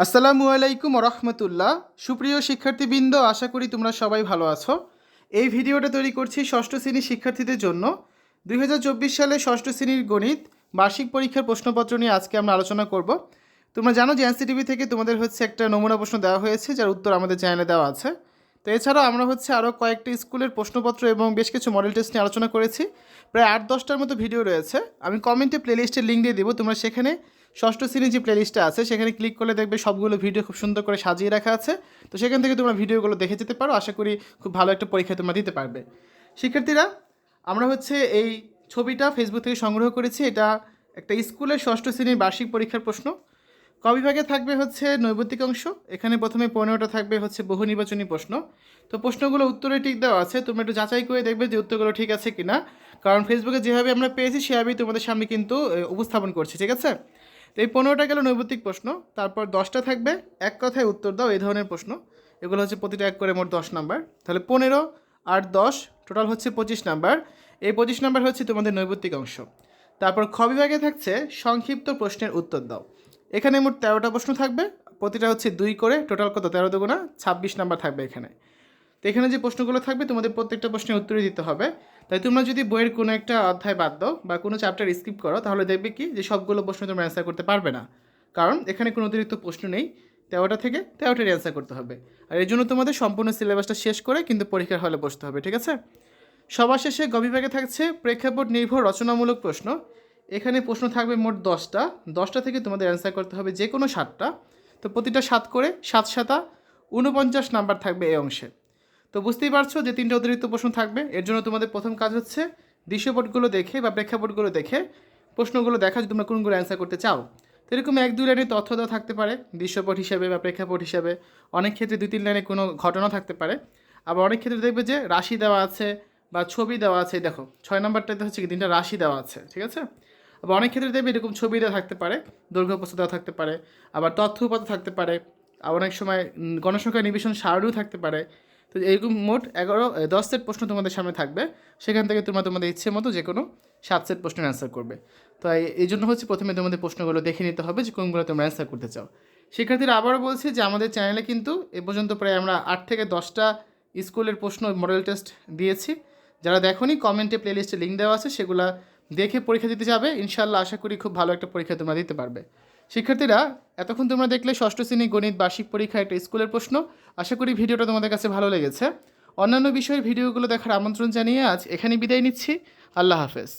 আসসালামু আলাইকুম রহমতুল্লাহ সুপ্রিয় শিক্ষার্থীবৃন্দ, আশা করি তোমরা সবাই ভালো আছো। এই ভিডিওটা তৈরি করছি ষষ্ঠ শ্রেণির শিক্ষার্থীদের জন্য। দু হাজার চব্বিশ সালে ষষ্ঠ শ্রেণির গণিত বার্ষিক পরীক্ষার প্রশ্নপত্র নিয়ে আজকে আমরা আলোচনা করব। তোমরা জানো যে এনসিটিভি থেকে তোমাদের হচ্ছে একটা নমুনা প্রশ্ন দেওয়া হয়েছে, যার উত্তর আমাদের চ্যানেলে দেওয়া আছে। তো এছাড়াও আমরা হচ্ছে আরও কয়েকটি স্কুলের প্রশ্নপত্র এবং বেশ কিছু মডেল টেস্ট নিয়ে আলোচনা করেছি। প্রায় আট দশটার মতো ভিডিও রয়েছে। আমি কমেন্টে প্লেলিস্টের লিঙ্ক দিয়ে দেবো, তোমরা সেখানে ষষ্ঠ শ্রেণির যে প্লেলিস্টটা আছে, সেখানে ক্লিক করলে দেখবে সবগুলো ভিডিও খুব সুন্দর করে সাজিয়ে রাখা আছে। তো সেখান থেকে তোমরা ভিডিওগুলো দেখে যেতে পারো, আশা করি খুব ভালো একটা পরীক্ষা তোমরা দিতে পারবে। শিক্ষার্থীরা, আমরা হচ্ছে এই ছবিটা ফেসবুক থেকে সংগ্রহ করেছি, এটা একটা স্কুলের ষষ্ঠ শ্রেণির বার্ষিক পরীক্ষার প্রশ্ন। ক বিভাগে থাকবে হচ্ছে নৈবতিক অংশ, এখানে প্রথমে পনেরোটা থাকবে হচ্ছে বহু নির্বাচনী প্রশ্ন। তো প্রশ্নগুলো উত্তরে ঠিক দেওয়া আছে, তোমরা একটু যাচাই করে দেখবে যে উত্তরগুলো ঠিক আছে কিনা। কারণ ফেসবুকে যেভাবে আমরা পেয়েছি, সেভাবেই তোমাদের সামনে কিন্তু উপস্থাপন করছি, ঠিক আছে? তো এই পনেরোটা গেল নৈবতিক প্রশ্ন। তারপর দশটা থাকবে। এক কথায় উত্তর দাও, এই ধরনের প্রশ্ন। এগুলো হচ্ছে প্রতিটা এক করে মোট দশ নাম্বার। তাহলে পনেরো আর দশ, টোটাল হচ্ছে পঁচিশ নাম্বার। এই পঁচিশ নাম্বার হচ্ছে তোমাদের নৈবতিক অংশ। তারপর খ বিভাগে থাকছে সংক্ষিপ্ত প্রশ্নের উত্তর দাও। এখানে মোট তেরোটা প্রশ্ন থাকবে। প্রতিটা হচ্ছে দুই করে, টোটাল কত? তেরো দুগুণা ছাব্বিশ নাম্বার থাকবে এখানে। তো এখানে যে প্রশ্নগুলো থাকবে, তোমাদের প্রত্যেকটা প্রশ্নের উত্তরই দিতে হবে। তাই তোমরা যদি বইয়ের কোনো একটা অধ্যায় বাদ দাও বা কোনো চ্যাপ্টার স্কিপ করো, তাহলে দেখবে কি যে সবগুলো প্রশ্ন তোমরা অ্যান্সার করতে পারবে না। কারণ এখানে কোনো অতিরিক্ত প্রশ্ন নেই। তেরোটা থেকে তেরোটারই অ্যান্সার করতে হবে। আর এর জন্য তোমাদের সম্পূর্ণ সিলেবাসটা শেষ করে কিন্তু পরীক্ষার হলে বসতে হবে, ঠিক আছে? সবার শেষে গ বিভাগে থাকছে প্রেক্ষাপট নির্ভর রচনামূলক প্রশ্ন। এখানে প্রশ্ন থাকবে মোট দশটা। দশটা থেকে তোমাদের অ্যান্সার করতে হবে যে কোনো সাতটা। তো প্রতিটা সাত করে, সাত সাতা উনপঞ্চাশ নাম্বার থাকবে এই অংশে। তো বুঝতেই পারছ যে তিনটে অতিরিক্ত প্রশ্ন থাকবে। এর জন্য তোমাদের প্রথম কাজ হচ্ছে দৃশ্যপটগুলো দেখে বা প্রেক্ষাপটগুলো দেখে প্রশ্নগুলো দেখা যে তোমরা কোনগুলো অ্যান্সার করতে চাও। তো এরকম এক, দুই লাইনে তথ্য দেওয়া থাকতে পারে দৃশ্যপট হিসাবে বা প্রেক্ষাপট হিসাবে। অনেক ক্ষেত্রে দুই, তিন লাইনে কোনো ঘটনা থাকতে পারে। আবার অনেক ক্ষেত্রে দেখবে যে রাশি দেওয়া আছে বা ছবি দেওয়া আছে। দেখো, ছয় নম্বরটাতে হচ্ছে কি তিনটা রাশি দেওয়া আছে, ঠিক আছে? আবার অনেক ক্ষেত্রে দেখবে এরকম ছবি দেওয়া থাকতে পারে, দৈর্ঘ্য প্রস্তুত দেওয়া থাকতে পারে, আবার তথ্য উপাত্ত থাকতে পারে, আবার অনেক সময় গণসংখ্যা নিবেশন সারও থাকতে পারে। তো এরকম মোট এগারো দশ সেট প্রশ্ন তোমাদের সামনে থাকবে। সেখান থেকে তোমরা তোমাদের ইচ্ছে মতো যে কোনো সাত সেট প্রশ্নের অ্যান্সার করবে। তো এই- জন্য হচ্ছে প্রথমে তোমাদের প্রশ্নগুলো দেখে নিতে হবে যে কোনগুলো তোমরা অ্যান্সার করতে চাও। শিক্ষার্থীরা আবারও বলছি যে আমাদের চ্যানেলে কিন্তু এ পর্যন্ত প্রায় আমরা আট থেকে দশটা স্কুলের প্রশ্ন মডেল টেস্ট দিয়েছি। যারা দেখোনি কমেন্টে প্লেলিস্টে লিঙ্ক দেওয়া আছে, সেগুলো দেখে পরীক্ষা দিতে যাবে। ইনশাল্লাহ আশা করি খুব ভালো একটা পরীক্ষা তোমরা দিতে পারবে। শিক্ষার্থীরা, এতক্ষণ তোমরা দেখলে ষষ্ঠ শ্রেণি গণিত বার্ষিক পরীক্ষা একটা স্কুলের প্রশ্ন। আশা করি ভিডিওটা তোমাদের কাছে ভালো লেগেছে। অন্যান্য বিষয়ের ভিডিওগুলো দেখার আমন্ত্রণ জানিয়ে আজ এখানে বিদায় নিচ্ছি। আল্লাহ হাফেজ।